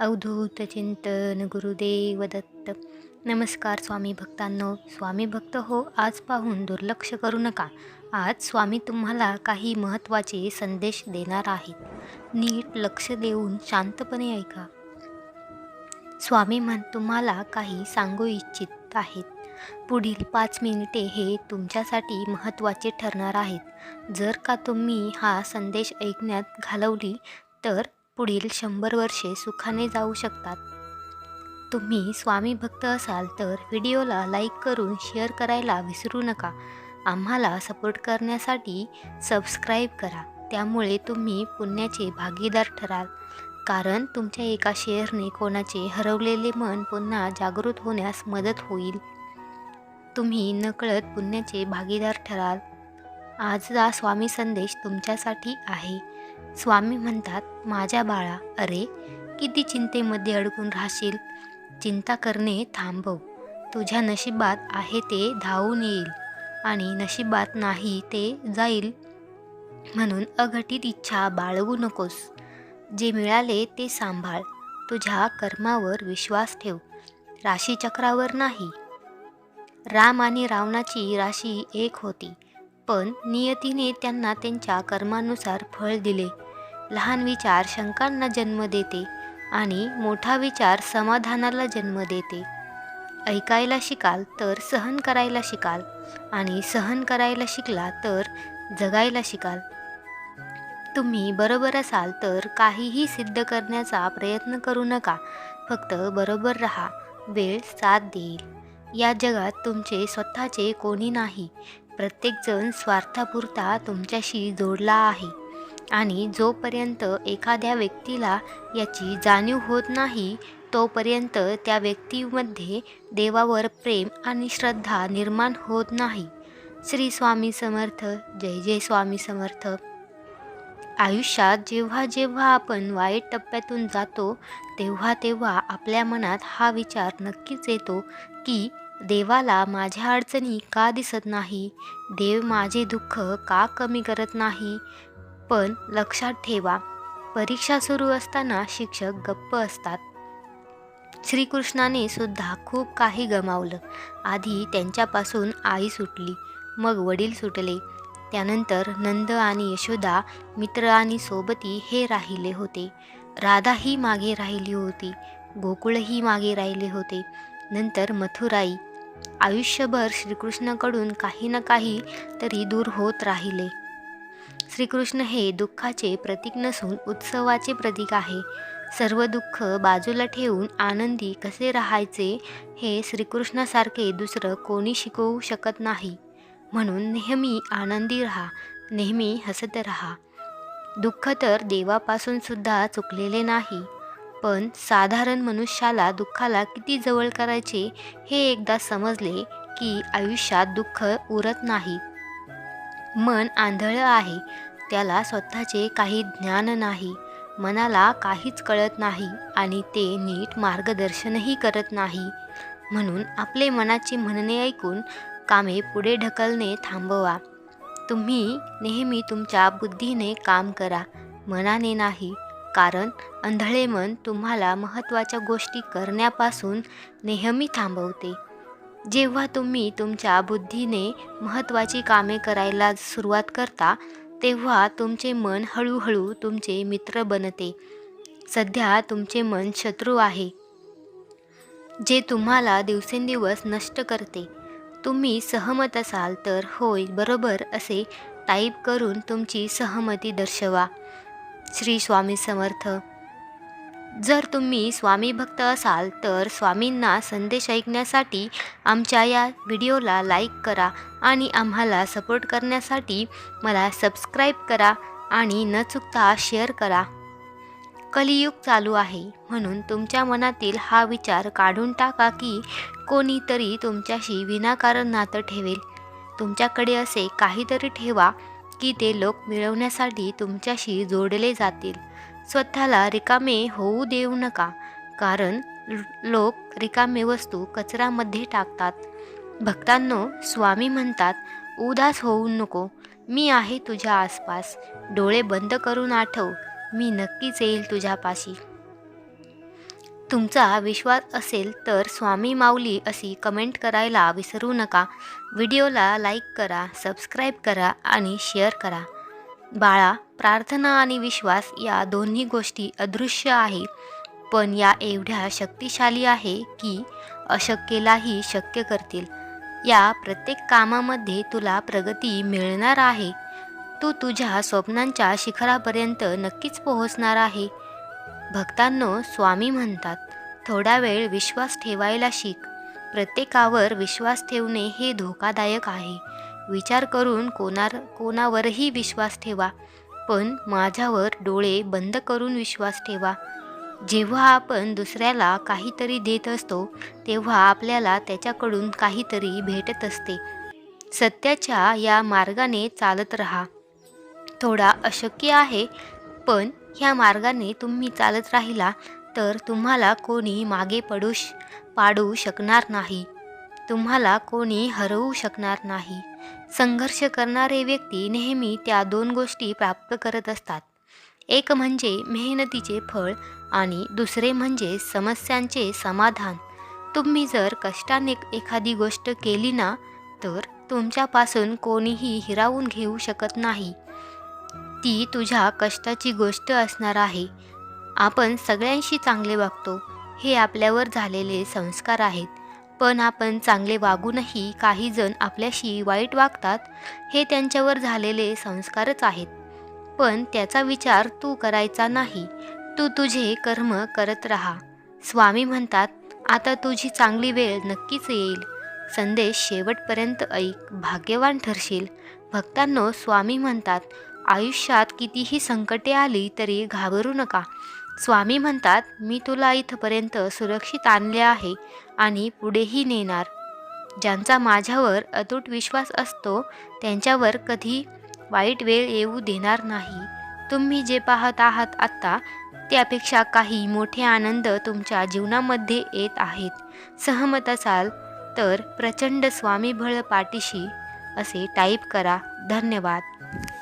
अवधूत चिंतन गुरुदेव दत्त नमस्कार स्वामी भक्तांनो. स्वामी भक्त हो आज पाहून दुर्लक्ष करू नका. आज स्वामी तुम्हाला काही महत्त्वाचे संदेश देणार आहेत. नीट लक्ष देऊन शांतपणे ऐका. स्वामी म्हण तुम्हाला काही सांगू इच्छित आहेत. पुढील पाच मिनिटे हे तुमच्यासाठी महत्त्वाचे ठरणार आहेत. जर का तुम्ही हा संदेश ऐकण्यात घालवली तर पुढील शंभर वर्षे सुखाने जाऊ शकतात. तुम्ही स्वामी भक्त असाल तर व्हिडिओला लाईक करून शेअर करायला विसरू नका. आम्हाला सपोर्ट करण्यासाठी सबस्क्राईब करा. त्यामुळे तुम्ही पुण्याचे भागीदार ठराल. कारण तुमच्या एका शेअरने कोणाचे हरवलेले मन पुन्हा जागृत होण्यास मदत होईल. तुम्ही नकळत पुण्याचे भागीदार ठराल. आजचा स्वामी संदेश तुमच्यासाठी आहे. स्वामी म्हणतात माझ्या बाळा अरे किती चिंतेमध्ये अडकून राहशील? चिंता करणे थांबव. तुझ्या नशिबात आहे ते धावून येईल आणि नशिबात नाही ते जाईल म्हणून अघटित इच्छा बाळगू नकोस. जे मिळाले ते सांभाळ. तुझ्या कर्मावर विश्वास ठेव. राशीचक्रावर नाही. राम आणि रावणाची राशी एक होती. पण नियतीने त्यांना त्यांच्या कर्मानुसार फळ दिले. लहान विचार शंकांना जन्म देते आणि मोठा विचार समाधानाला जन्म देते. ऐकायला शिकाल तर सहन करायला शिकाल आणि सहन करायला शिकला तर जगायला शिकाल. तुम्ही बरोबर असाल तर काहीही सिद्ध करण्याचा प्रयत्न करू नका. फक्त बरोबर राहा. वेळ साथ देईल. या जगात तुमचे स्वतःचे कोणी नाही. प्रत्येकजण स्वार्थापुरता तुमच्याशी जोडला आहे. आणि जोपर्यंत एखाद्या व्यक्तीला याची जाणीव होत नाही तोपर्यंत त्या व्यक्तीमध्ये देवावर प्रेम आणि श्रद्धा निर्माण होत नाही. श्री स्वामी समर्थ जय जय स्वामी समर्थ. आयुष्यात जेव्हा जेव्हा आपण वाईट टप्प्यातून जातो तेव्हा तेव्हा आपल्या मनात हा विचार नक्कीच येतो की देवाला माझ्या अडचणी का दिसत नाही? देव माझे दुःख का कमी करत नाही? पण लक्षात ठेवा परीक्षा सुरू असताना शिक्षक गप्प असतात. श्रीकृष्णाने सुद्धा खूप काही गमावलं. आधी त्यांच्यापासून आई सुटली मग वडील सुटले. त्यानंतर नंद आणि यशोदा मित्र आणि सोबती हे राहिले होते. राधाही मागे राहिली होती गोकुळही मागे राहिले होते. नंतर मथुराई आयुष्यभर श्रीकृष्णाकडून काही ना काही तरी दूर होत राहिले. श्रीकृष्ण हे दुःखाचे प्रतीक नसून उत्सवाचे प्रतीक आहे. सर्व दुःख बाजूला ठेवून आनंदी कसे राहायचे हे श्रीकृष्णासारखे दुसरं कोणी शिकवू शकत नाही. म्हणून नेहमी आनंदी राहा नेहमी हसत राहा. दुःख तर देवापासून सुद्धा चुकलेले नाही. पण साधारण मनुष्याला दुःखाला किती जवळ करायचे हे एकदा समजले की आयुष्यात दुःख उरत नाही. मन आंधळं आहे त्याला स्वतःचे काही ज्ञान नाही मनाला काहीच कळत नाही आणि ते नीट मार्गदर्शनही करत नाही. म्हणून आपले मनाचे म्हणणे ऐकून कामे पुढे ढकलणे थांबवा. तुम्ही नेहमी तुमच्या बुद्धीने काम करा मनाने नाही कारण अंधळे मन तुम्हाला महत्त्वाच्या गोष्टी करण्यापासून नेहमी थांबवते. जेव्हा तुम्ही तुमच्या बुद्धीने महत्त्वाची कामे करायला सुरुवात करता तेव्हा तुमचे मन हळूहळू तुमचे मित्र बनते. सध्या तुमचे मन शत्रू आहे. जे तुम्हाला दिवसेंदिवस नष्ट करते. तुम्ही सहमत असाल तर होय बरोबर असे टाईप करून तुमची सहमती दर्शवा. श्री स्वामी समर्थ. जर तुम्ही स्वामी भक्त असाल तर स्वामींना संदेश ऐकण्यासाठी आमच्या या व्हिडिओला लाईक करा आणि आम्हाला सपोर्ट करण्यासाठी मला सबस्क्राईब करा आणि न चुकता शेअर करा. कलियुग चालू आहे म्हणून तुमच्या मनातील हा विचार काढून टाका की कोणीतरी तुमच्याशी विनाकारण नातं ठेवेल. तुमच्याकडे असे काहीतरी ठेवा की ते लोक मिळवण्यासाठी तुमच्याशी जोडले जातील. स्वतःला रिकामे होऊ देऊ नका कारण लोक रिकामे वस्तू कचऱ्यामध्ये टाकतात. भक्तांनो स्वामी म्हणतात उदास होऊ नको. मी आहे तुझ्या आसपास. डोळे बंद करून आठव. मी नक्कीच येईल तुझ्यापाशी. तुमचा विश्वास असेल तर स्वामी माऊली अशी कमेंट करायला विसरू नका. व्हिडिओला लाईक करा सबस्क्राईब करा आणि शेअर करा. बाळा प्रार्थना आणि विश्वास या दोन्ही गोष्टी अदृश्य आहे पण या एवढ्या शक्तिशाली आहे की अशक्यलाही शक्य करतील. या प्रत्येक कामामध्ये तुला प्रगती मिळणार आहे. तू तुझ्या स्वप्नांच्या शिखरापर्यंत नक्कीच पोहोचणार आहे. भक्तांनो स्वामी म्हणतात थोडा वेळ विश्वास ठेवायला शिक. प्रत्येकावर विश्वास ठेवणे हे धोकादायक आहे. विचार करून कोणार कोणावरही विश्वास ठेवा. पण माझ्यावर डोळे बंद करून विश्वास ठेवा. जेव्हा आपण दुसऱ्याला काहीतरी देत असतो तेव्हा आपल्याला त्याच्याकडून काहीतरी भेटत असते. सत्याच्या या मार्गाने चालत राहा. थोडा अशक्य आहे पण ह्या मार्गाने तुम्ही चालत राहिला तर तुम्हाला कोणी मागे पडू श पाडू शकणार नाही. तुम्हाला कोणी हरवू शकणार नाही. संघर्ष करणारे व्यक्ती नेहमी त्या दोन गोष्टी प्राप्त करत असतात. एक म्हणजे मेहनतीचे फळ आणि दुसरे म्हणजे समस्यांचे समाधान. तुम्ही जर कष्टाने एखादी गोष्ट केली ना तर तुमच्यापासून कोणीही हिरावून घेऊ शकत नाही. ती तुझ्या कष्टाची गोष्ट असणार आहे. आपण सगळ्यांशी चांगले वागतो. हे आपल्यावर झालेले संस्कार आहेत. पण आपण चांगले वागूनही काही जण आपल्याशी वाईट वागतात हे त्यांच्यावर झालेले संस्कारच आहेत. पण त्याचा विचार तू करायचा नाही. तू तुझे कर्म करत राहा. स्वामी म्हणतात आता तुझी चांगली वेळ नक्कीच येईल. संदेश शेवटपर्यंत ऐक भाग्यवान ठरशील. भक्तांनो स्वामी म्हणतात आयुष्यात कितीही संकटे आली तरी घाबरू नका. स्वामी म्हणतात मी तुला इथपर्यंत सुरक्षित आणले आहे आणि पुढेही नेणार. ज्यांचा माझ्यावर अतूट विश्वास असतो त्यांच्यावर कधी वाईट वेळ येऊ देणार नाही. तुम्ही जे पाहत आहात आत्ता त्यापेक्षा काही मोठे आनंद तुमच्या जीवनामध्ये येत आहेत. सहमत असाल तर प्रचंड स्वामीबळ पाठीशी असे टाईप करा. धन्यवाद.